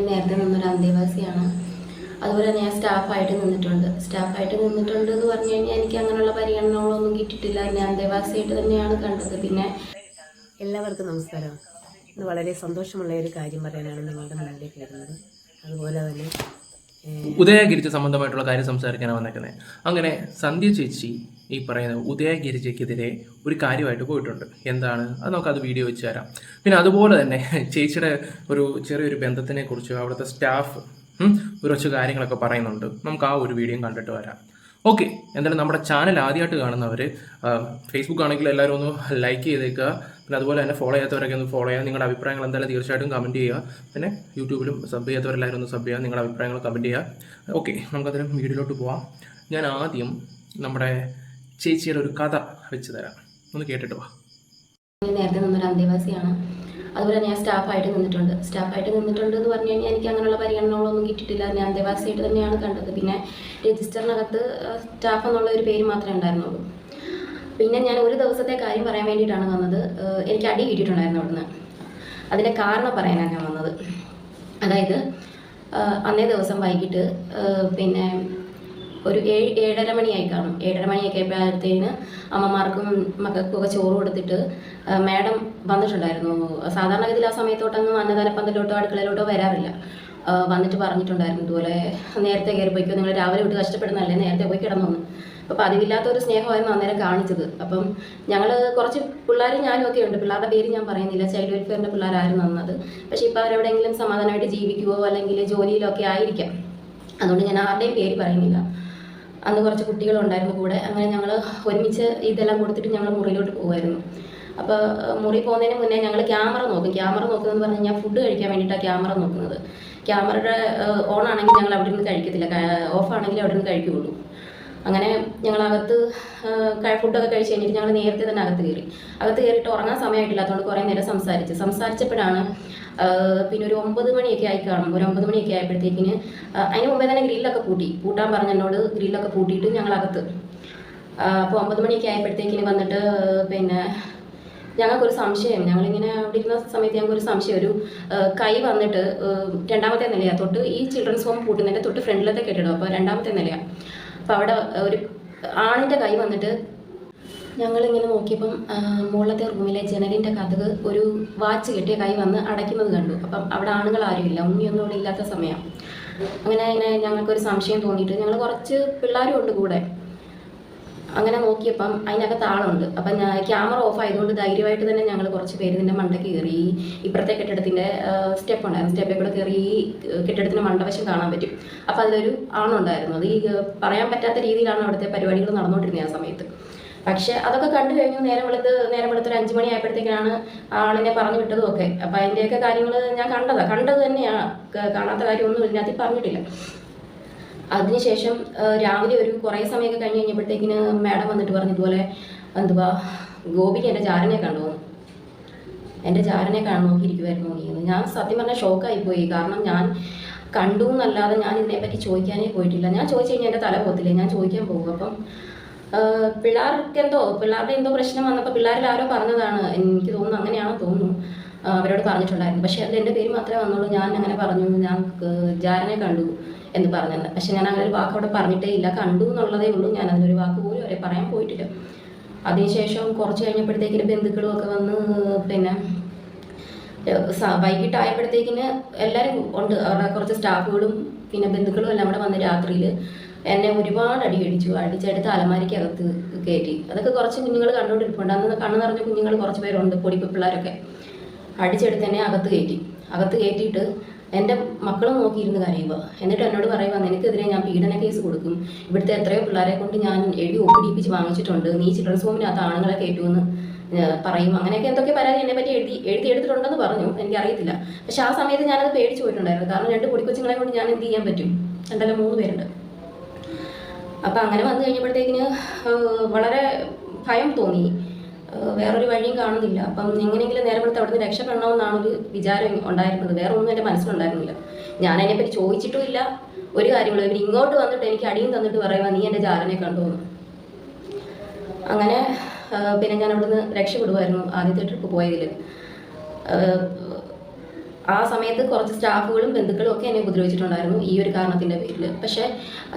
നേരത്തെ നിന്നൊരു അന്തേവാസിയാണ്. അതുപോലെ ഞാൻ സ്റ്റാഫായിട്ട് നിന്നിട്ടുണ്ട്. സ്റ്റാഫായിട്ട് നിന്നിട്ടുണ്ട് എന്ന് പറഞ്ഞു കഴിഞ്ഞാൽ എനിക്ക് അങ്ങനെയുള്ള പരിഗണനകളൊന്നും കിട്ടിയിട്ടില്ല. ഞാൻ അന്തേവാസിയായിട്ട് തന്നെയാണ് കണ്ടത്. പിന്നെ എല്ലാവർക്കും നമസ്കാരം. ഇന്ന് വളരെ സന്തോഷമുള്ള ഒരു കാര്യം പറയാനാണ് നിങ്ങളുടെ മുന്നിലേക്ക് വരുന്നത്. അതുപോലെ തന്നെ ഉദയഗിരിജ സംബന്ധമായിട്ടുള്ള കാര്യം സംസാരിക്കാനാണ് വന്നേക്കുന്നത് അങ്ങനെ സന്ധ്യ ചേച്ചി ഈ പറയുന്ന ഉദയഗിരിജയ്ക്കെതിരെ ഒരു കാര്യമായിട്ട് പോയിട്ടുണ്ട്. എന്താണ്? അത് നമുക്കത് വീഡിയോ വെച്ച് തരാം. പിന്നെ അതുപോലെ തന്നെ ചേച്ചിയുടെ ഒരു ചെറിയൊരു ബന്ധത്തിനെ കുറിച്ച് അവിടുത്തെ സ്റ്റാഫ് കുറച്ച് കാര്യങ്ങളൊക്കെ പറയുന്നുണ്ട്. നമുക്ക് ആ ഒരു വീഡിയോ കണ്ടിട്ട് വരാം. ഓക്കെ എന്തായാലും നമ്മുടെ ചാനൽ ആദ്യമായിട്ട് കാണുന്നവർ ഫേസ്ബുക്ക് ആണെങ്കിൽ എല്ലാവരും ഒന്ന് ലൈക്ക് ചെയ്തേക്കുക. പിന്നെ അതുപോലെ തന്നെ ഫോളോ ചെയ്യാത്തവരൊക്കെ ഒന്ന് ഫോളോ ചെയ്യുക നിങ്ങളുടെ അഭിപ്രായങ്ങൾ എന്തായാലും തീർച്ചയായിട്ടും കമന്റ് ചെയ്യുക. പിന്നെ യൂട്യൂബിലും സബ് ചെയ്യാത്തവരെല്ലാവരും ഒന്ന് സബ് ചെയ്യുക നിങ്ങളുടെ അഭിപ്രായങ്ങൾ കമന്റ് ചെയ്യുക. ഓക്കെ നമുക്കതിന് വീഡിയോയിലോട്ട് പോവാം. ഞാൻ ആദ്യം നമ്മുടെ ചേച്ചിയുടെ ഒരു കഥ വെച്ച് തരാം. ഒന്ന് കേട്ടിട്ട് വാ. നേരത്തെ നിന്നൊരു അന്തേവാസിയാണ്. അതുപോലെ ഞാൻ സ്റ്റാഫായിട്ട് നിന്നിട്ടുണ്ട്. സ്റ്റാഫായിട്ട് നിന്നിട്ടുണ്ട് എന്ന് പറഞ്ഞു കഴിഞ്ഞാൽ എനിക്ക് അങ്ങനെയുള്ള പരിഗണനകളൊന്നും കിട്ടിയിട്ടില്ല. ഞാൻ അന്തേവാസിയായിട്ട് തന്നെയാണ് കണ്ടത്. പിന്നെ രജിസ്റ്ററിനകത്ത് സ്റ്റാഫ് എന്നുള്ള ഒരു പേര് മാത്രമേ ഉണ്ടായിരുന്നുള്ളൂ. പിന്നെ ഞാൻ ഒരു ദിവസത്തെ കാര്യം പറയാൻ വേണ്ടിയിട്ടാണ് വന്നത്. എനിക്ക് അടി കിട്ടിയിട്ടുണ്ടായിരുന്നു അവിടുന്ന്. അതിന്റെ കാരണം പറയാനാണ് ഞാൻ വന്നത്. അതായത് അന്നേ ദിവസം വൈകിട്ട് പിന്നെ ഒരു ഏഴ് ഏഴര മണിയായി കാണും. ഏഴര മണിയൊക്കെ ആയപ്പോഴത്തേന് അമ്മമാർക്കും മക്കൾക്കൊക്കെ ചോറ് കൊടുത്തിട്ട് മാഡം വന്നിട്ടുണ്ടായിരുന്നു. സാധാരണഗതിയിൽ ആ സമയത്തോട്ടൊന്നും അന്നദാനപ്പന്തലോട്ടോ അടുക്കളയിലോട്ടോ വരാറില്ല. വന്നിട്ട് പറഞ്ഞിട്ടുണ്ടായിരുന്നു ഇതുപോലെ നേരത്തെ കയറി പോയിക്കോ നിങ്ങൾ രാവിലെ വിട്ട് കഷ്ടപ്പെടുന്നതല്ലേ നേരത്തെ പോയി കിടന്നു അപ്പോൾ പതിവില്ലാത്ത ഒരു സ്നേഹമായിരുന്നു അന്നേരം കാണിച്ചത്. അപ്പം ഞങ്ങൾ കുറച്ച് പിള്ളേർ ഞാനും ഒക്കെ ഉണ്ട്. പിള്ളേരുടെ പേര് ഞാൻ പറയുന്നില്ല. ചൈൽഡ് വെൽഫെയറിന്റെ പിള്ളേരായിരുന്നു അന്നത്. പക്ഷേ ഇപ്പോൾ അവരെവിടെയെങ്കിലും സമാധാനമായിട്ട് ജീവിക്കുവോ അല്ലെങ്കിൽ ജോലിയിലോ ഒക്കെ ആയിരിക്കാം. അതുകൊണ്ട് ഞാൻ ആരുടെയും പേര് പറയുന്നില്ല. അന്ന് കുറച്ച് കുട്ടികളുണ്ടായിരുന്നു കൂടെ. അങ്ങനെ ഞങ്ങൾ ഒരുമിച്ച് ഇതെല്ലാം കൊടുത്തിട്ട് ഞങ്ങൾ മുറിയിലോട്ട് പോകുമായിരുന്നു അപ്പോൾ മുറി പോകുന്നതിന് മുന്നേ ഞങ്ങൾ ക്യാമറ നോക്കും. ക്യാമറ നോക്കുന്നതെന്ന് പറഞ്ഞു കഴിഞ്ഞാൽ ഫുഡ് കഴിക്കാൻ വേണ്ടിയിട്ടാണ് ക്യാമറ നോക്കുന്നത്. ക്യാമറയുടെ ഓൺ ആണെങ്കിൽ ഞങ്ങൾ അവിടെ നിന്ന് കഴിക്കത്തില്ല. ഓഫ് ആണെങ്കിൽ അവിടെ നിന്ന് കഴിക്കുകയുള്ളൂ അങ്ങനെ ഞങ്ങളകത്ത് ഫുഡൊക്കെ കഴിച്ച് കഴിഞ്ഞിട്ട് ഞങ്ങൾ നേരത്തെ തന്നെ അകത്ത് കയറി. അകത്ത് കയറിയിട്ട് ഉറങ്ങാൻ സമയമായിട്ടില്ലാത്തതുകൊണ്ട് കുറേ നേരം സംസാരിച്ച്. സംസാരിച്ചപ്പോഴാണ് പിന്നെ ഒരു ഒമ്പത് മണിയൊക്കെ ആയി കാണും. ഒരു ഒമ്പത് മണിയൊക്കെ ആയപ്പോഴത്തേക്കിന് അതിന് മുമ്പേ തന്നെ ഗ്രില്ലൊക്കെ പൂട്ടി. പൂട്ടാൻ പറഞ്ഞ എന്നോട് ഗ്രില്ലൊക്കെ പൂട്ടിയിട്ട് ഞങ്ങളകത്ത്. അപ്പോൾ ഒമ്പത് മണിയൊക്കെ ആയപ്പോഴത്തേക്കിന് വന്നിട്ട് പിന്നെ ഞങ്ങൾക്കൊരു സംശയം. ഞങ്ങളിങ്ങനെ അവിടെ ഇരുന്ന സമയത്ത് ഞങ്ങൾക്കൊരു സംശയം. ഒരു കൈ വന്നിട്ട് രണ്ടാമത്തെ നിലയാണ് തൊട്ട് ഈ ചിൽഡ്രൻസ് ഹോം പൂട്ടുന്നതിന്റെ തൊട്ട് ഫ്രണ്ടിലത്തെ കെട്ടിടം. അപ്പോൾ രണ്ടാമത്തെ നിലയാണ് അപ്പോൾ അവിടെ ഒരു ആണിന്റെ കൈ വന്നിട്ട് ഞങ്ങളിങ്ങനെ നോക്കിയപ്പം മുകളിലത്തെ റൂമിലെ ജനലിന്റെ കഥക് ഒരു വാച്ച് കെട്ടിയ കൈ വന്ന് അടയ്ക്കുന്നത് കണ്ടു. അപ്പം അവിടെ ആണുങ്ങൾ ആരുമില്ല ഉണ്ണിയൊന്നും അവിടെ ഇല്ലാത്ത സമയം. അങ്ങനെ അങ്ങനെ ഞങ്ങൾക്കൊരു സംശയം തോന്നിയിട്ട് ഞങ്ങൾ കുറച്ച് പിള്ളേരും ഉണ്ട് കൂടെ. അങ്ങനെ നോക്കിയപ്പം അതിനകത്ത് ആളുണ്ട്. അപ്പം ഞാൻ ക്യാമറ ഓഫ് ആയതുകൊണ്ട് ധൈര്യമായിട്ട് തന്നെ ഞങ്ങൾ കുറച്ച് പേര് ഇതിന്റെ മണ്ടയ്ക്ക് കയറി. ഇപ്പുറത്തെ കെട്ടിടത്തിന്റെ സ്റ്റെപ്പ് ഉണ്ടായിരുന്നു സ്റ്റെപ്പിൽ കൂടെ കയറി കെട്ടിടത്തിന്റെ മണ്ടവശം കാണാൻ പറ്റും. അപ്പം അതിലൊരു ആണുണ്ടായിരുന്നു അത് ഈ പറയാൻ പറ്റാത്ത രീതിയിലാണ് അവിടുത്തെ പരിപാടികൾ നടന്നുകൊണ്ടിരുന്നത് ആ സമയത്ത്. പക്ഷെ അതൊക്കെ കണ്ടു കഴിഞ്ഞു. നേരം വെളുത്ത് നേരം വെളുത്ത് ഒരു അഞ്ച് മണി ആയപ്പോഴത്തേക്കാണ് ആളിനെ പറഞ്ഞു വിട്ടതും ഒക്കെ. അപ്പം അതിന്റെയൊക്കെ കാര്യങ്ങൾ ഞാൻ കണ്ടതാണ് കണ്ടത് തന്നെയാണ് കാണാത്ത കാര്യമൊന്നും ഇതിനകത്ത് പറഞ്ഞിട്ടില്ല. അതിനുശേഷം രാവിലെ ഒരു കുറേ സമയമൊക്കെ കഴിഞ്ഞ് കഴിഞ്ഞപ്പോഴത്തേക്കിന് മാഡം വന്നിട്ട് പറഞ്ഞു ഇതുപോലെ എന്തുവാ ഗോപിക്ക് എന്റെ ചാരനെ കണ്ടു. എന്റെ ചാരനെ കാണാൻ നോക്കിയിരിക്കുമായിരുന്നു നീ ഞാൻ സത്യം പറഞ്ഞാൽ ഷോക്കായി പോയി കാരണം ഞാൻ കണ്ടു എന്നല്ലാതെ ഞാൻ ഇതിനെപ്പറ്റി ചോദിക്കാനേ പോയിട്ടില്ല. ഞാൻ ചോദിച്ചു കഴിഞ്ഞാൽ എന്റെ തല പോകത്തില്ലേ ഞാൻ ചോദിക്കാൻ പോകും. അപ്പം പിള്ളേർക്ക് എന്തോ പിള്ളേരുടെ എന്തോ പ്രശ്നം വന്നപ്പോൾ പിള്ളേരിൽ ആരോ പറഞ്ഞതാണ്. എനിക്ക് തോന്നുന്നു അങ്ങനെയാണോ തോന്നുന്നു. അവരോട് പറഞ്ഞിട്ടുണ്ടായിരുന്നു. പക്ഷേ അതിൽ എന്റെ പേര് മാത്രമേ വന്നുള്ളൂ. ഞാൻ അങ്ങനെ പറഞ്ഞു. ഞാൻ ജാരനെ കണ്ടു. എന്ന് പറഞ്ഞത് പക്ഷെ ഞാൻ അങ്ങനെ ഒരു വാക്ക് അവിടെ പറഞ്ഞിട്ടേ ഇല്ല. കണ്ടു എന്നുള്ളതേ ഉള്ളൂ. ഞാൻ അതിനൊരു വാക്ക് പോലും അവരെ പറയാൻ പോയിട്ടില്ല. അതിനുശേഷം കുറച്ച് കഴിഞ്ഞപ്പോഴത്തേക്കിന് ബന്ധുക്കളും ഒക്കെ വന്ന് പിന്നെ വൈകിട്ടായപ്പോഴത്തേക്കിന് എല്ലാവരും ഉണ്ട്. അവരുടെ കുറച്ച് സ്റ്റാഫുകളും പിന്നെ ബന്ധുക്കളും എല്ലാം കൂടെ വന്ന് രാത്രിയിൽ എന്നെ ഒരുപാട് അടി അടിച്ചു അടിച്ചെടുത്ത് അലമാരിക്കകത്ത് കയറ്റി. അതൊക്കെ കുറച്ച് കുഞ്ഞുങ്ങൾ കണ്ടുകൊണ്ടിരിപ്പുണ്ട്. അന്ന് കണ്ണു നിറഞ്ഞ കുഞ്ഞുങ്ങൾ കുറച്ച് പേരുണ്ട് പൊടിപ്പ് പിള്ളേരൊക്കെ അടിച്ചെടുത്ത് എന്നെ അകത്ത് കയറ്റി. അകത്ത് കയറ്റിയിട്ട് എന്റെ മക്കളും നോക്കിയിരുന്ന് കരയുക. എന്നിട്ട് എന്നോട് പറയുക നിനക്കെതിരെ ഞാൻ പീഡന കേസ് കൊടുക്കും. ഇവിടുത്തെ എത്രയോ പിള്ളേരെ കൊണ്ട് ഞാൻ എഴുതി ഒപ്പിടിപ്പിച്ച് വാങ്ങിച്ചിട്ടുണ്ട്. നീ ചിൽഡ്രൻസ് ഹോമിനകത്ത് ആണുങ്ങളെ കയറ്റുമെന്ന് പറയും. അങ്ങനെയൊക്കെ എന്തൊക്കെ പരാതി എന്നെ പറ്റി എഴുതി എഴുതി എടുത്തിട്ടുണ്ടെന്ന് പറഞ്ഞു. എനിക്കറിയത്തില്ല. പക്ഷെ ആ സമയത്ത് ഞാനത് പേടിച്ചു പോയിട്ടുണ്ടായിരുന്നു. കാരണം രണ്ട് പൊടിക്കൊച്ചുങ്ങളെ കൊണ്ട് ഞാൻ എന്ത് ചെയ്യാൻ പറ്റും? രണ്ടല്ല മൂന്ന് പേരുണ്ട്. അപ്പം അങ്ങനെ വന്നു കഴിഞ്ഞപ്പോഴത്തേക്കിന് വളരെ ഭയം തോന്നി. വേറൊരു വഴിയും കാണുന്നില്ല. അപ്പം എങ്ങനെയെങ്കിലും നേരെ വെളുത്ത് അവിടുന്ന് രക്ഷപ്പെടണമെന്നാണ് ഒരു വിചാരം ഉണ്ടായിരുന്നത്. വേറെ ഒന്നും എന്റെ മനസ്സിലുണ്ടായിരുന്നില്ല. ഞാൻ അതിനെപ്പറ്റി ചോദിച്ചിട്ടുമില്ല. ഒരു കാര്യമുള്ളൂ. ഇവർ ഇങ്ങോട്ട് വന്നിട്ട് എനിക്ക് അടിയും തന്നിട്ട് പറയുക നീ എന്റെ ജാരനെ കണ്ടു എന്ന്. അങ്ങനെ പിന്നെ ഞാൻ അവിടുന്ന് രക്ഷപ്പെടുമായിരുന്നു ആദ്യത്തെ ട്രിപ്പ് പോയതിൽ ആ സമയത്ത് കുറച്ച് സ്റ്റാഫുകളും ബന്ധുക്കളും ഒക്കെ എന്നെ ഉപദ്രവിച്ചിട്ടുണ്ടായിരുന്നു ഈ ഒരു കാരണത്തിന്റെ പേരിൽ. പക്ഷേ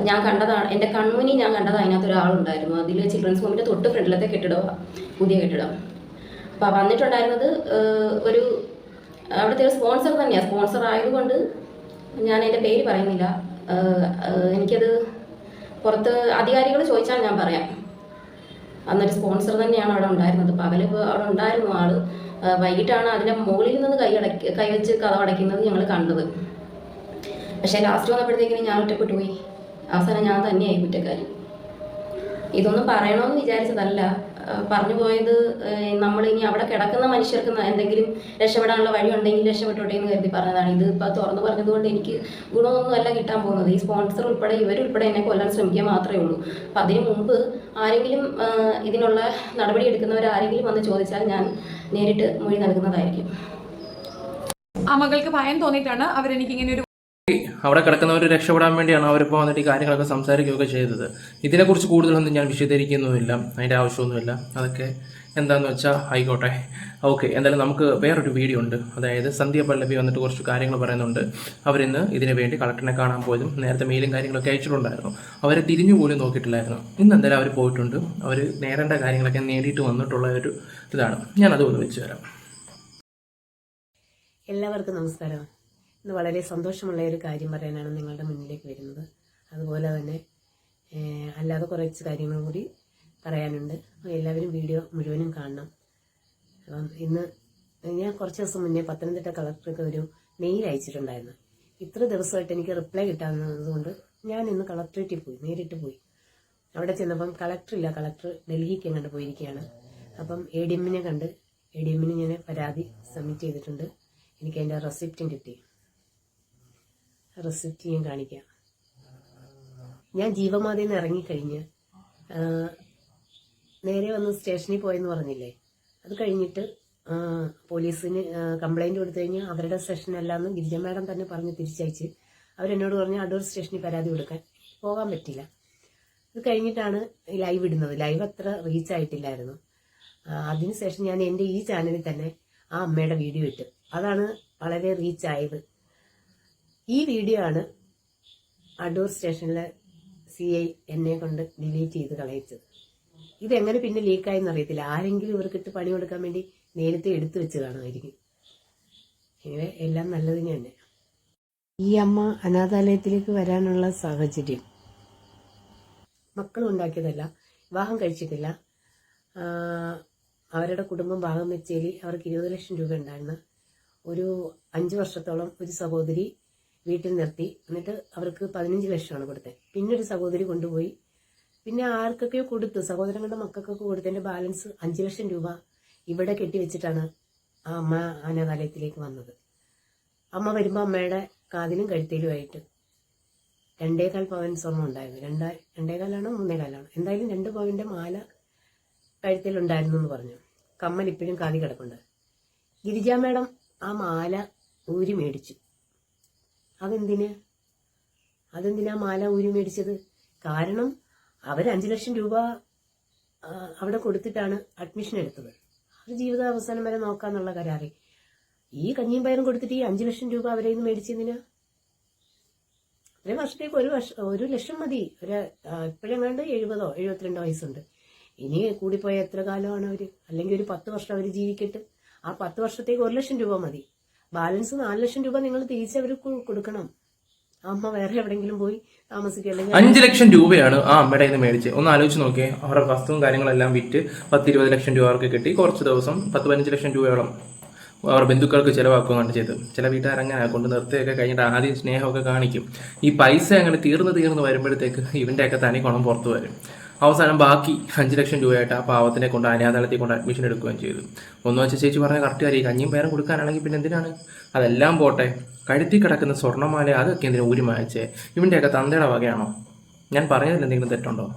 ഞാൻ കണ്ടതാണ് എന്റെ കൺമുനി ഞാൻ കണ്ടത് അതിനകത്ത് ഒരാളുണ്ടായിരുന്നു. അതിൽ ചിൽഡ്രൻസ് ഹോമിന്റെ തൊട്ട് ഫ്രണ്ടിലത്തെ കെട്ടിടം പുതിയ കെട്ടിടം. അപ്പോൾ വന്നിട്ടുണ്ടായിരുന്നത് ഒരു അവിടുത്തെ ഒരു സ്പോൺസർ തന്നെയാണ് സ്പോൺസർ ആയതുകൊണ്ട് ഞാൻ എന്റെ പേര് പറയുന്നില്ല. എനിക്കത് പുറത്ത് അധികാരികൾ ചോദിച്ചാൽ ഞാൻ പറയാം. അന്നൊരു സ്പോൺസർ തന്നെയാണ് അവിടെ ഉണ്ടായിരുന്നത്. അപ്പോൾ ഇപ്പോൾ അവിടെ ഉണ്ടായിരുന്നു ആൾ. ആ, വൈകിട്ടാണ് അതിന്റെ മുകളിൽ നിന്ന് കൈ അടക്കി കൈവച്ച് കഥ അടയ്ക്കുന്നത് ഞങ്ങൾ കണ്ടത്. പക്ഷേ ലാസ്റ്റ് വന്നപ്പോഴത്തേക്കിനും ഞാൻ ഒറ്റപ്പെട്ടു പോയി അവസാനം ഞാൻ തന്നെയായി കുറ്റക്കാരി. ഇതൊന്നും പറയണമെന്ന് വിചാരിച്ചതല്ല. പറഞ്ഞു പോയത് നമ്മൾ ഇനി അവിടെ കിടക്കുന്ന മനുഷ്യർക്ക് എന്തെങ്കിലും രക്ഷപ്പെടാനുള്ള വഴി ഉണ്ടെങ്കിൽ രക്ഷപ്പെട്ടോട്ടെ എന്ന് കരുതി പറഞ്ഞതാണ്. ഇത് ഇപ്പോൾ തുറന്നു പറഞ്ഞതുകൊണ്ട് എനിക്ക് ഗുണമൊന്നും അല്ല കിട്ടാൻ പോകുന്നത്. ഈ സ്പോൺസർ ഉൾപ്പെടെ ഇവരുൾപ്പെടെ എന്നെ കൊല്ലാൻ ശ്രമിക്കുക മാത്രമേ ഉള്ളൂ. അപ്പം അതിന് മുമ്പ് ആരെങ്കിലും ഇതിനുള്ള നടപടി എടുക്കുന്നവർ ആരെങ്കിലും വന്ന് ചോദിച്ചാൽ ഞാൻ നേരിട്ട് മൊഴി നൽകുന്നതായിരിക്കും. ആ മകൾക്ക് ഭയം തോന്നിയിട്ടാണ് അവരെനിക്ക് ഇങ്ങനെ ഒരു അവിടെ കിടക്കുന്നവർ രക്ഷപ്പെടാൻ വേണ്ടിയാണ് അവരിപ്പോൾ വന്നിട്ട് ഈ കാര്യങ്ങളൊക്കെ സംസാരിക്കുകയൊക്കെ ചെയ്തത്. ഇതിനെക്കുറിച്ച് കൂടുതലൊന്നും ഞാൻ വിശദീകരിക്കുന്നുമില്ല. അതിന്റെ ആവശ്യമൊന്നുമില്ല. അതൊക്കെ എന്താന്ന് വെച്ചാൽ ആയിക്കോട്ടെ. ഓക്കെ എന്തായാലും നമുക്ക് വേറൊരു വീഡിയോ ഉണ്ട്. അതായത് സന്ധ്യ പല്ലവി വന്നിട്ട് കുറച്ച് കാര്യങ്ങൾ പറയുന്നുണ്ട്. അവരിന്ന് ഇതിനു വേണ്ടി കളക്ടറിനെ കാണാൻ പോയതും നേരത്തെ മെയിലും കാര്യങ്ങളൊക്കെ അയച്ചിട്ടുണ്ടായിരുന്നു. അവരെ തിരിഞ്ഞു പോലും നോക്കിയിട്ടില്ലായിരുന്നു. ഇന്ന് എന്തായാലും അവർ പോയിട്ടുണ്ട്. അവർ നേരേണ്ട കാര്യങ്ങളൊക്കെ നേടിയിട്ട് വന്നിട്ടുള്ള ഒരു ഇതാണ്. ഞാനത് ഒന്ന് വെച്ച് തരാം. എല്ലാവർക്കും നമസ്കാരം. ഇന്ന് വളരെ സന്തോഷമുള്ള ഒരു കാര്യം പറയാനാണ് നിങ്ങളുടെ മുന്നിലേക്ക് വരുന്നത്. അതുപോലെ തന്നെ അല്ലാതെ കുറച്ച് കാര്യങ്ങൾ കൂടി പറയാനുണ്ട്. അപ്പോൾ എല്ലാവരും വീഡിയോ മുഴുവനും കാണണം. അപ്പം ഇന്ന് ഞാൻ കുറച്ച് ദിവസം മുന്നേ പത്തനംതിട്ട കളക്ടർക്ക് ഒരു മെയിൽ അയച്ചിട്ടുണ്ടായിരുന്നു. ഇത്ര ദിവസമായിട്ട് എനിക്ക് റിപ്ലൈ കിട്ടാവുന്നതുകൊണ്ട് ഞാൻ ഇന്ന് കളക്ടറേറ്റിൽ പോയി നേരിട്ട് പോയി. അവിടെ ചെന്നപ്പം കളക്ടർ ഇല്ല കളക്ടർ ഡൽഹിക്ക് എങ്ങോട്ട് പോയിരിക്കുകയാണ്. അപ്പം എ ഡി എമ്മിനെ കണ്ട് എ ഡി എമ്മിന് ഞാൻ പരാതി സബ്മിറ്റ് ചെയ്തിട്ടുണ്ട്. എനിക്ക് അതിന്റെ റെസിപ്റ്റും കിട്ടി. റെസിപ്റ്റ് ഞാൻ കാണിക്കാം. ഞാൻ ജീവമാതയിൽ നിന്ന് ഇറങ്ങിക്കഴിഞ്ഞ് നേരെ വന്ന് സ്റ്റേഷനിൽ പോയെന്ന് പറഞ്ഞില്ലേ? അത് കഴിഞ്ഞിട്ട് പോലീസിന് കംപ്ലൈന്റ് കൊടുത്തു കഴിഞ്ഞാൽ അവരുടെ സെഷനല്ലാന്ന് ഗിരിജ മാഡം തന്നെ പറഞ്ഞ് തിരിച്ചയച്ച് അവരെന്നോട് പറഞ്ഞു അടൂർ സ്റ്റേഷനിൽ പരാതി കൊടുക്കാൻ പോകാൻ പറ്റില്ല. അത് കഴിഞ്ഞിട്ടാണ് ലൈവ് ഇടുന്നത്. ലൈവ് അത്ര റീച്ച് ആയിട്ടില്ലായിരുന്നു. അതിനുശേഷം ഞാൻ എന്റെ ഈ ചാനലിൽ തന്നെ ആ അമ്മയുടെ വീഡിയോ ഇട്ടു. അതാണ് വളരെ റീച്ച് ആയത്. ഈ വീഡിയോ ആണ് അടൂർ സ്റ്റേഷനിലെ സി ഐ എന്നെ കൊണ്ട് ഡിലീറ്റ് ചെയ്ത് കളയിച്ചത്. ഇതെങ്ങനെ പിന്നെ ലീക്കായെന്ന് അറിയത്തില്ല. ആരെങ്കിലും ഇവർക്കിട്ട് പണി കൊടുക്കാൻ വേണ്ടി നേരത്തെ എടുത്തു വെച്ച് കാണുമായിരിക്കും. ഇങ്ങനെ എല്ലാം നല്ലതിന് തന്നെ. ഈ അമ്മ അനാഥാലയത്തിലേക്ക് വരാനുള്ള സാഹചര്യം. മക്കൾ ഉണ്ടാക്കിയതല്ല വിവാഹം കഴിച്ചിട്ടില്ല. അവരുടെ കുടുംബം ഭാഗം വെച്ചേലി അവർക്ക് ഇരുപത് ലക്ഷം രൂപ ഉണ്ടായിരുന്നു. ഒരു അഞ്ച് വർഷത്തോളം ഒരു സഹോദരി വീട്ടിൽ നിർത്തി. എന്നിട്ട് അവർക്ക് പതിനഞ്ച് ലക്ഷമാണ് കൊടുത്തത്. പിന്നെ ഒരു സഹോദരി കൊണ്ടുപോയി. പിന്നെ ആർക്കൊക്കെയോ കൊടുത്തു. സഹോദരങ്ങളുടെ മക്കൾക്കൊക്കെ കൊടുത്തതിന്റെ ബാലൻസ് അഞ്ച് ലക്ഷം രൂപ ഇവിടെ കെട്ടിവെച്ചിട്ടാണ് ആ അമ്മ അനാഥാലയത്തിലേക്ക് വന്നത്. അമ്മ വരുമ്പോൾ അമ്മയുടെ കാതിലും കഴുത്തിലുമായിട്ട് രണ്ടേകാൽ പവൻ സ്വർണം ഉണ്ടായിരുന്നു. രണ്ടാ രണ്ടേകാലാണോ മൂന്നേകാലാണോ? എന്തായാലും രണ്ട് പവന്റെ മാല കഴുത്തിലുണ്ടായിരുന്നു എന്ന് പറഞ്ഞു. കമ്മൽ ഇപ്പോഴും കാതി കിടപ്പുണ്ട്. ഗിരിജ മേഡം ആ മാല ഊരി മേടിച്ചു. അതെന്തിന്? അതെന്തിനാ മാല ഊരി മേടിച്ചത്? കാരണം അവർ അഞ്ചു ലക്ഷം രൂപ അവിടെ കൊടുത്തിട്ടാണ് അഡ്മിഷൻ എടുത്തത്. അവർ ജീവിത അവസാനം വരെ നോക്കാന്നുള്ള കരാറി. ഈ കഞ്ഞിയും പയറും കൊടുത്തിട്ട് ഈ അഞ്ചു ലക്ഷം രൂപ അവരെ നിന്ന് മേടിച്ചതിനാ ഒരു വർഷത്തേക്ക് ഒരു വർഷം ഒരു ലക്ഷം മതി. ഒരു ഇപ്പോഴെങ്ങാണ്ട് എഴുപതോ എഴുപത്തിരണ്ടോ വയസ്സുണ്ട്. ഇനി കൂടിപ്പോയ എത്ര കാലമാണ് അവർ? അല്ലെങ്കിൽ ഒരു പത്ത് വർഷം അവർ ജീവിക്കട്ട്? ആ പത്ത് വർഷത്തേക്ക് ഒരു ലക്ഷം രൂപ മതി. ബാലൻസ് നാല് ലക്ഷം രൂപ നിങ്ങൾ തിരിച്ച് അവർ കൊടുക്കണം. അമ്മ വേറെ എവിടെങ്കിലും പോയി താമസിക്കുക. അഞ്ചു ലക്ഷം രൂപയാണ് ആ അമ്മയുടെ നിന്ന് മേടിച്ച് ഒന്ന് ആലോചിച്ച് നോക്കിയേ. അവരുടെ വസ്തുവും കാര്യങ്ങളെല്ലാം വിറ്റ് പത്ത് ഇരുപത് ലക്ഷം രൂപ അവർക്ക് കിട്ടി. കുറച്ച് ദിവസം പത്ത് പതിനഞ്ച് ലക്ഷം രൂപയോളം അവർ ബന്ധുക്കൾക്ക് ചിലവാക്കുകയാണ് ചെയ്തത്. ചില വീട്ടുകാരങ്ങനെ കൊണ്ട് നിർത്തിയൊക്കെ കഴിഞ്ഞിട്ട് ആദ്യം സ്നേഹമൊക്കെ കാണിക്കും. ഈ പൈസ അങ്ങനെ തീർന്ന് തീർന്ന് വരുമ്പോഴത്തേക്ക് ഇവന്റെയൊക്കെ തനി കുണം പുറത്തു വരും. അവസാനം ബാക്കി അഞ്ച് ലക്ഷം രൂപയായിട്ട് ആ പാവത്തിനെ കൊണ്ട് അനാഥാലയത്തിൽ കൊണ്ട് അഡ്മിഷൻ എടുക്കുകയും ചെയ്തു. ഒന്നു വെച്ചാൽ ചേച്ചി പറഞ്ഞ കറക്റ്റ് കാര്യം. കഞ്ഞിയും പേരും കൊടുക്കാനാണെങ്കിൽ പിന്നെ എന്തിനാണ്? അതെല്ലാം പോട്ടെ. കഴുത്തി കിടക്കുന്ന സ്വർണമാല അതൊക്കെ എന്തിനു ഊരി മായച്ചേ? ഇവന്റെയൊക്കെ തന്തയുടെ വകയാണോ? ഞാൻ പറഞ്ഞതിൽ എന്തെങ്കിലും തെറ്റുണ്ടോ?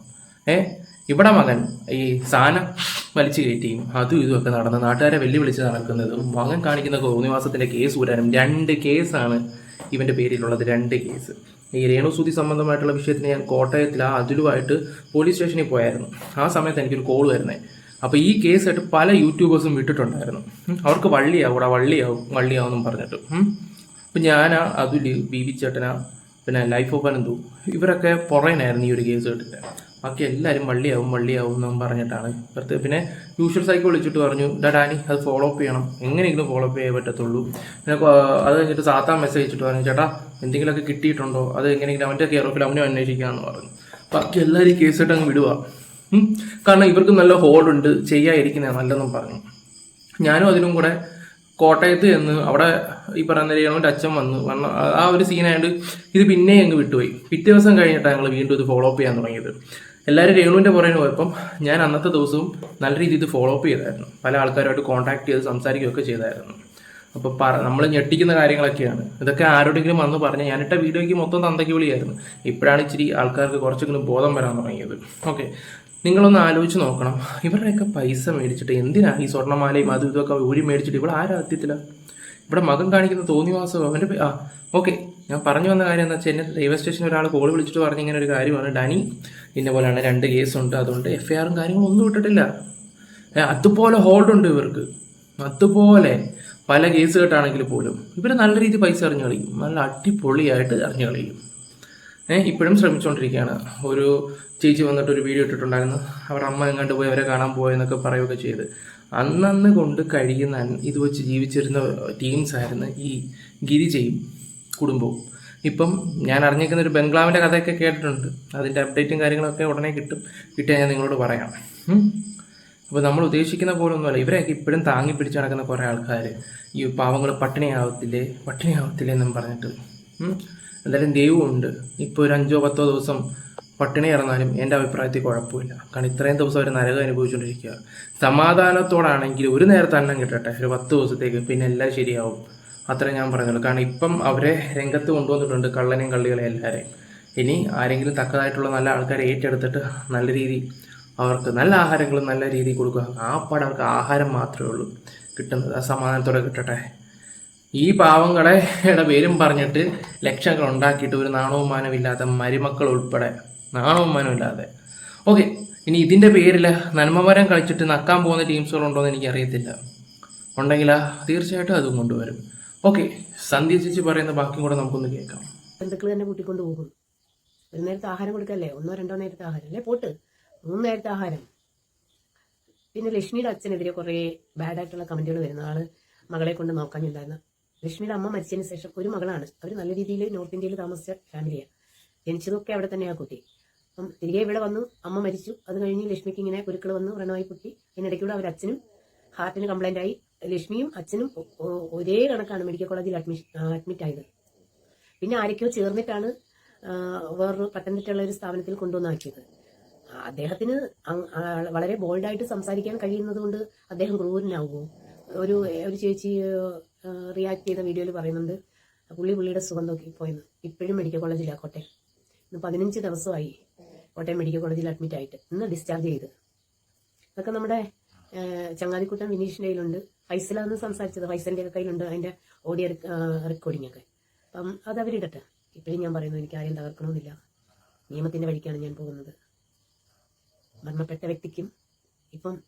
ഏ? ഇവിടെ മകൻ ഈ സാധനം വലിച്ചു കയറ്റിയും അതും ഇതും ഒക്കെ നടന്ന് നാട്ടുകാരെ വെല്ലുവിളിച്ച് നടക്കുന്നതും മകൻ കാണിക്കുന്ന കോന്നിവാസത്തിന്റെ കേസ് ഊരാനും രണ്ട് കേസാണ് ഇവന്റെ പേരിലുള്ളത് രണ്ട് കേസ്. ഈ രേണുസൂതി സംബന്ധമായിട്ടുള്ള വിഷയത്തിന് ഞാൻ കോട്ടയത്തിൽ ആ അതിലുമായിട്ട് പോലീസ് സ്റ്റേഷനിൽ പോയായിരുന്നു. ആ സമയത്ത് എനിക്കൊരു കോൾ വരുന്നത് അപ്പോൾ ഈ കേസായിട്ട് പല യൂട്യൂബേഴ്സും വിട്ടിട്ടുണ്ടായിരുന്നു. അവർക്ക് വള്ളിയാവും ഇവിടെ വള്ളിയാവും വള്ളിയാവും എന്നും പറഞ്ഞിട്ട് അപ്പം ഞാൻ ഞാനാ ബി വി ചേട്ടനാ പിന്നെ ലൈഫ് ഓഫ് അനന്തു ഇവരൊക്കെ പുറകിനായിരുന്നു ഈ ഒരു കേസ് കേട്ടിട്ട്. ബാക്കി എല്ലാവരും വള്ളിയാവും വള്ളിയാവും എന്നും പറഞ്ഞിട്ടാണ്. ഇപ്പുറത്ത് പിന്നെ യൂഷ്വൽ സൈക്കിൾ വിളിച്ചിട്ട് പറഞ്ഞു "ഡാ ഡാനി അത് ഫോളോ അപ്പ് ചെയ്യണം. എങ്ങനെയെങ്കിലും ഫോളോ അപ്പ് ചെയ്യാൻ പറ്റത്തുള്ളൂ. പിന്നെ അത് കഴിഞ്ഞിട്ട് സാത്താൻ മെസ്സേജ് അയച്ചിട്ട് പറഞ്ഞു ചേട്ടാ എന്തെങ്കിലുമൊക്കെ കിട്ടിയിട്ടുണ്ടോ? അത് എങ്ങനെയെങ്കിലും അവന്റെ കെയർ ഓഫിൽ അവനെ അന്വേഷിക്കാമെന്ന് പറഞ്ഞു. ബാക്കി എല്ലാവരും കേസിട്ട് അങ്ങ് വിടുക കാരണം ഇവർക്ക് നല്ല ഹോളുണ്ട് ചെയ്യാതിരിക്കുന്നതാണ് നല്ലതെന്നും പറഞ്ഞു. ഞാനും അതിനും കൂടെ കോട്ടയത്ത് ചെന്ന് അവിടെ ഈ പറയുന്ന രേണുവിന്റെ അച്ഛൻ വന്നു വന്ന ആ- ആ ഒരു സീനായതുകൊണ്ട് ഇത് പിന്നെ അങ്ങ് വിട്ടുപോയി. പിറ്റേ ദിവസം കഴിഞ്ഞിട്ടാണ് ഞങ്ങൾ വീണ്ടും ഇത് ഫോളോ അപ്പ് ചെയ്യാൻ തുടങ്ങിയത്. എല്ലാവരും രേണുവിന്റെ പുറകെ പോയപ്പം ഞാൻ അന്നത്തെ ദിവസവും നല്ല രീതിയിൽ ഇത് ഫോളോ അപ്പ് ചെയ്തായിരുന്നു. പല ആൾക്കാരുമായിട്ട് കോൺടാക്ട് ചെയ്ത് സംസാരിക്കുകയൊക്കെ ചെയ്തായിരുന്നു. അപ്പോൾ പറ നമ്മൾ ഞെട്ടിക്കുന്ന കാര്യങ്ങളൊക്കെയാണ്. ഇതൊക്കെ ആരോടെങ്കിലും വന്ന് പറഞ്ഞാൽ ഞാനിട്ട വീഡിയോയ്ക്ക് മൊത്തം തന്തയ്ക്ക് വിളിയായിരുന്നു ഇപ്പോഴാണ് ഇച്ചിരി ആൾക്കാർക്ക് കുറച്ചെങ്കിലും ബോധം വരാൻ തുടങ്ങിയത്. ഓക്കെ നിങ്ങളൊന്ന് ആലോചിച്ച് നോക്കണം. ഇവരുടെയൊക്കെ പൈസ മേടിച്ചിട്ട് എന്തിനാണ് ഈ സ്വർണമാലയും അതും ഇതൊക്കെ ഊരി മേടിച്ചിട്ട് ഇവിടെ ആരാ അത്യത്തില്ല ഇവിടെ മകൻ കാണിക്കുന്ന തോന്നിവാസം അവന്റെ ആ ഓക്കെ ഞാൻ പറഞ്ഞു വന്ന കാര്യം എന്താ വെച്ചാൽ എന്നെ റെയിൽവേ സ്റ്റേഷനിൽ ഒരാൾ കോൾ വിളിച്ചിട്ട് പറഞ്ഞ ഇങ്ങനെ ഒരു കാര്യമാണ്. ഡാനി ഇന്ന പോലെയാണ് രണ്ട് കേസുണ്ട് അതുകൊണ്ട് എഫ് ഐ ആറും കാര്യങ്ങളും ഒന്നും ഇട്ടിട്ടില്ല. അതുപോലെ ഹോൾഡുണ്ട് ഇവർക്ക്. അതുപോലെ പല കേസ് കേട്ടാണെങ്കിൽ പോലും ഇവർ നല്ല രീതിയിൽ പൈസ അറിഞ്ഞു കളിക്കും നല്ല അടിപൊളിയായിട്ട് അറിഞ്ഞു കളിക്കും ഏഹ് ഇപ്പോഴും ശ്രമിച്ചുകൊണ്ടിരിക്കുകയാണ് ഒരു ചേച്ചി വന്നിട്ട് ഒരു വീഡിയോ ഇട്ടിട്ടുണ്ടായിരുന്നു. അവരുടെ അമ്മ എങ്ങാണ്ട് പോയി അവരെ കാണാൻ പോയെന്നൊക്കെ പറയുകയൊക്കെ ചെയ്ത്. അന്നന്ന് കൊണ്ട് കഴിയുന്ന ഇത് വെച്ച് ജീവിച്ചിരുന്ന ടീംസ് ആയിരുന്നു ഈ ഗിരിജയും കുടുംബവും. ഇപ്പം ഞാൻ അറിഞ്ഞിരിക്കുന്ന ഒരു ബംഗ്ലാവിന്റെ കഥയൊക്കെ കേട്ടിട്ടുണ്ട്. അതിന്റെ അപ്ഡേറ്റും കാര്യങ്ങളൊക്കെ ഉടനെ കിട്ടും. കിട്ടിയാൽ ഞാൻ നിങ്ങളോട് പറയാം. അപ്പോൾ നമ്മൾ ഉദ്ദേശിക്കുന്ന പോലെ ഒന്നുമല്ല ഇവരെയൊക്കെ ഇപ്പോഴും താങ്ങി പിടിച്ച് നടക്കുന്ന കുറേ ആൾക്കാർ ഈ പാവങ്ങൾ പട്ടിണിയാവത്തില്ലേ? പട്ടിണിയാവത്തില്ലേ എന്നും പറഞ്ഞിട്ട്. എന്തായാലും ദൈവമുണ്ട്. ഇപ്പോൾ ഒരു അഞ്ചോ പത്തോ ദിവസം പട്ടിണി ഇറന്നാലും എന്റെ അഭിപ്രായത്തിൽ കുഴപ്പമില്ല. കാരണം ഇത്രയും ദിവസം അവർ നരകം അനുഭവിച്ചുകൊണ്ടിരിക്കുക സമാധാനത്തോടാണെങ്കിൽ ഒരു നേരത്തെ അന്നം കിട്ടട്ടെ. ഒരു പത്ത് ദിവസത്തേക്ക് പിന്നെ എല്ലാം ശരിയാവും. അത്ര ഞാൻ പറയുന്നുള്ളൂ. കാരണം ഇപ്പം അവരെ രംഗത്ത് കൊണ്ടുവന്നിട്ടുണ്ട് കള്ളനെയും കള്ളികളെ എല്ലാവരെയും ഇനി ആരെങ്കിലും തക്കതായിട്ടുള്ള നല്ല ആൾക്കാരെ ഏറ്റെടുത്തിട്ട് നല്ല രീതി അവർക്ക് നല്ല ആഹാരങ്ങളും നല്ല രീതിയിൽ കൊടുക്കുക. ആ പാട് അവർക്ക് ആഹാരം മാത്രമേ ഉള്ളൂ കിട്ടുന്നത്. ആ സമാധാനത്തോടെ കിട്ടട്ടെ. ഈ പാവങ്ങളെ പേരും പറഞ്ഞിട്ട് ലക്ഷങ്ങൾ ഉണ്ടാക്കിയിട്ട് ഒരു നാണവും മാനമില്ലാത്ത മരുമക്കൾ ഉൾപ്പെടെ. നാണവും മാനമില്ലാതെ ഓക്കെ ഇനി ഇതിന്റെ പേരിൽ നന്മമരം കളിച്ചിട്ട് നക്കാൻ പോകുന്ന ടീംസുകളുണ്ടോ എന്ന് എനിക്കറിയത്തില്ല. ഉണ്ടെങ്കിൽ തീർച്ചയായിട്ടും അതും കൊണ്ടുവരും. ഓക്കെ സന്ധ്യ ചേച്ചി പറയുന്ന ബാക്കിയും കൂടെ നമുക്കൊന്ന് കേൾക്കാം. ബന്ധുക്കൾ തന്നെ കൂട്ടിക്കൊണ്ട് പോകും. ഒരു നേരത്തെ ആഹാരം കൊടുക്കല്ലേ? ഒന്നോ രണ്ടോ നേരത്തെ ആഹാരം അല്ലേ? പോട്ട്. മൂന്ന് നേരത്തെ ആഹാരം. പിന്നെ ലക്ഷ്മിയുടെ അച്ഛനെതിരെ കുറേ ബാഡായിട്ടുള്ള കമന്റുകൾ വരുന്ന ആൾ മകളെ കൊണ്ട് നോക്കാനില്ലായിരുന്നു ലക്ഷ്മിയുടെ അമ്മ മരിച്ചതിന് ശേഷം ഒരു മകളാണ്. അവർ നല്ല രീതിയിൽ നോർത്ത് ഇന്ത്യയിൽ താമസിച്ച ഫാമിലിയാണ് ജനിച്ചതൊക്കെ അവിടെ തന്നെയാണ് കുട്ടി. അപ്പം തിരികെ ഇവിടെ വന്നു അമ്മ മരിച്ചു. അത് കഴിഞ്ഞ് ലക്ഷ്മിക്ക് ഇങ്ങനെ കുരുക്കൾ വന്നു വ്രണമായി പൊട്ടി. അതിനിടയ്ക്കൂടെ അവർ അച്ഛനും ഹാർട്ടിന് കംപ്ലൈന്റ് ആയി. ലക്ഷ്മിയും അച്ഛനും ഒരേ കണക്കാണ് മെഡിക്കൽ കോളേജിൽ അഡ്മിഷൻ അഡ്മിറ്റ് ആയത്. പിന്നെ ആരൊക്കെയോ ചേർന്നിട്ടാണ് വേറൊരു പത്തനംതിട്ടയുള്ള ഒരു സ്ഥാപനത്തിൽ കൊണ്ടുവന്നാക്കിയത്. അദ്ദേഹത്തിന് വളരെ ബോൾഡായിട്ട് സംസാരിക്കാൻ കഴിയുന്നത് കൊണ്ട് അദ്ദേഹം ക്രൂരനാകുമോ ഒരു ഒരു ചേച്ചി റിയാക്ട് ചെയ്ത വീഡിയോയിൽ പറയുന്നുണ്ട് പുള്ളി പുള്ളിയുടെ സുഖം നോക്കി പോയെന്ന്. ഇപ്പോഴും മെഡിക്കൽ കോളേജിലാണ് കോട്ടയം. ഇന്ന് പതിനഞ്ച് ദിവസമായി കോട്ടയം മെഡിക്കൽ കോളേജിൽ അഡ്മിറ്റ് ആയിട്ട്. ഇന്ന് ഡിസ്ചാർജ് ചെയ്ത്. ഇതൊക്കെ നമ്മുടെ ചങ്ങാതിക്കൂട്ടം വിനീഷിന്റെ കയ്യിലുണ്ട്. ഫൈസലാണ് സംസാരിച്ചത്. ഫൈസലിന്റെ കയ്യിലുണ്ട്. അതിന്റെ ഓഡിയോ റെക്കോർഡിംഗ് ഒക്കെ. അപ്പം അത് അവരിടട്ടെ ഇപ്പോഴും ഞാൻ പറയുന്നു എനിക്ക് ആരെയും തകർക്കണമെന്നില്ല. നിയമത്തിന്റെ വഴിക്കാണ് ഞാൻ പോകുന്നത്. മരണപ്പെട്ട വ്യക്തിക്കും ഇപ്പം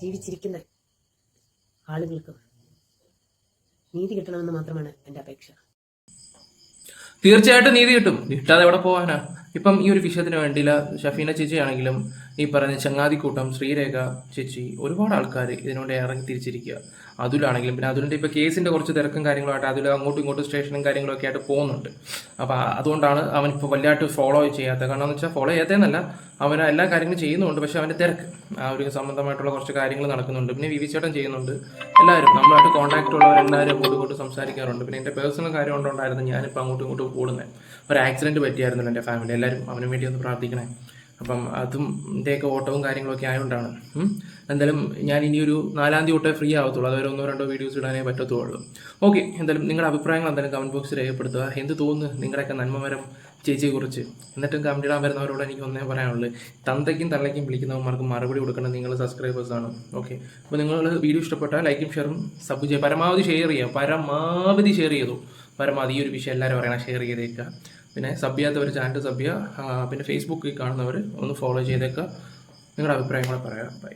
ജീവിച്ചിരിക്കുന്ന ആളുകൾക്കും നീതി കിട്ടണമെന്ന് മാത്രമാണ് എന്റെ അപേക്ഷ. തീർച്ചയായിട്ടും നീതി കിട്ടും. കിട്ടാതെ എവിടെ പോകാനാ ഇപ്പം ഈ ഒരു വിഷയത്തിന് വേണ്ടിയില്ല ഷഫീന ചേച്ചി ആണെങ്കിലും ഈ പറഞ്ഞ ചങ്ങാതിക്കൂട്ടം ശ്രീരേഖ ചേച്ചി ഒരുപാട് ആൾക്കാർ ഇതിനോട് ഇറങ്ങി തിരിച്ചിരിക്കുക. അതിലാണെങ്കിലും പിന്നെ അതിന്റെ ഇപ്പോൾ കേസിന്റെ കുറച്ച് തിരക്കും കാര്യങ്ങളുമായിട്ട് അതിൽ അങ്ങോട്ടും ഇങ്ങോട്ടും സ്റ്റേഷനും കാര്യങ്ങളൊക്കെ ആയിട്ട് പോകുന്നുണ്ട്. അപ്പോൾ അതുകൊണ്ടാണ് അവൻ ഇപ്പോൾ വലുതായിട്ട് ഫോളോ ചെയ്യാത്തത്. കാരണം എന്ന് വെച്ചാൽ ഫോളോ ചെയ്യാത്തതെന്നല്ല അവൻ എല്ലാ കാര്യങ്ങളും ചെയ്യുന്നുണ്ട് പക്ഷേ അവന്റെ തിരക്ക്. ആ ഒരു സംബന്ധമായിട്ടുള്ള കുറച്ച് കാര്യങ്ങൾ നടക്കുന്നുണ്ട്. പിന്നെ വി വി ചേട്ടൻ ചെയ്യുന്നുണ്ട്. എല്ലാവരും നമ്മളായിട്ട് കോൺടാക്റ്റ് ഉള്ളവരെല്ലാവരും അങ്ങോട്ടും ഇങ്ങോട്ടും സംസാരിക്കാറുണ്ട്. പിന്നെ എന്റെ പേഴ്സണൽ കാര്യം കൊണ്ടുണ്ടായിരുന്നു ഞാനിപ്പോൾ അങ്ങോട്ടും ഇങ്ങോട്ടും കൂടുന്നത്. ഒരു ആക്സിഡന്റ് പറ്റിയായിരുന്നല്ലോ എന്റെ ഫാമിലി എല്ലാവരും അവന് വേണ്ടി ഒന്ന് പ്രാർത്ഥിക്കണേ. അപ്പം അതും ഒക്കെ ഓട്ടവും കാര്യങ്ങളൊക്കെ ആയതുകൊണ്ടാണ് എന്തായാലും ഞാൻ ഇനി ഒരു നാലാം തീയതി തൊട്ടേ ഫ്രീ ആവത്തുള്ളൂ. അതുവരെ ഒന്നോ രണ്ടോ വീഡിയോസ് ഇടാനേ പറ്റത്തുള്ളൂ. ഓക്കെ എന്തായാലും നിങ്ങളുടെ അഭിപ്രായങ്ങൾ എന്തായാലും കമന്റ് ബോക്സിൽ രേഖപ്പെടുത്തുക. എന്ത് തോന്നുന്നു നിങ്ങളുടെയൊക്കെ നന്മമരം ചേച്ചിയെ കുറിച്ച് എന്നിട്ടും കമന്റ് ഇടാൻ വരുന്നവരോട് എനിക്ക് ഒന്നേ പറയാനുള്ളൂ. തന്തയ്ക്കും തള്ളയ്ക്കും വിളിക്കുന്നവന്മാർക്ക് മറുപടി കൊടുക്കേണ്ടത് നിങ്ങൾ സബ്സ്ക്രൈബേഴ്സാണ് ഓക്കെ അപ്പോൾ നിങ്ങൾ വീഡിയോ ഇഷ്ടപ്പെട്ടാൽ ലൈക്കും ഷെയറും സബ് ചെയ്യുക. പരമാവധി ഷെയർ ചെയ്യുക. പരമാവധി ഷെയർ ചെയ്തു. പരമാവധി ഈ ഒരു വിഷയം എല്ലാവരും പറയണം ഷെയർ ചെയ്തേക്കുക. പിന്നെ സബ് ചെയ്യാത്തവർ ചാനൽ സബ് ചെയ്യുക പിന്നെ ഫേസ്ബുക്കിൽ കാണുന്നവർ ഒന്ന് ഫോളോ ചെയ്തേക്കുക നിങ്ങളുടെ അഭിപ്രായങ്ങളെ പറയാം. ബൈ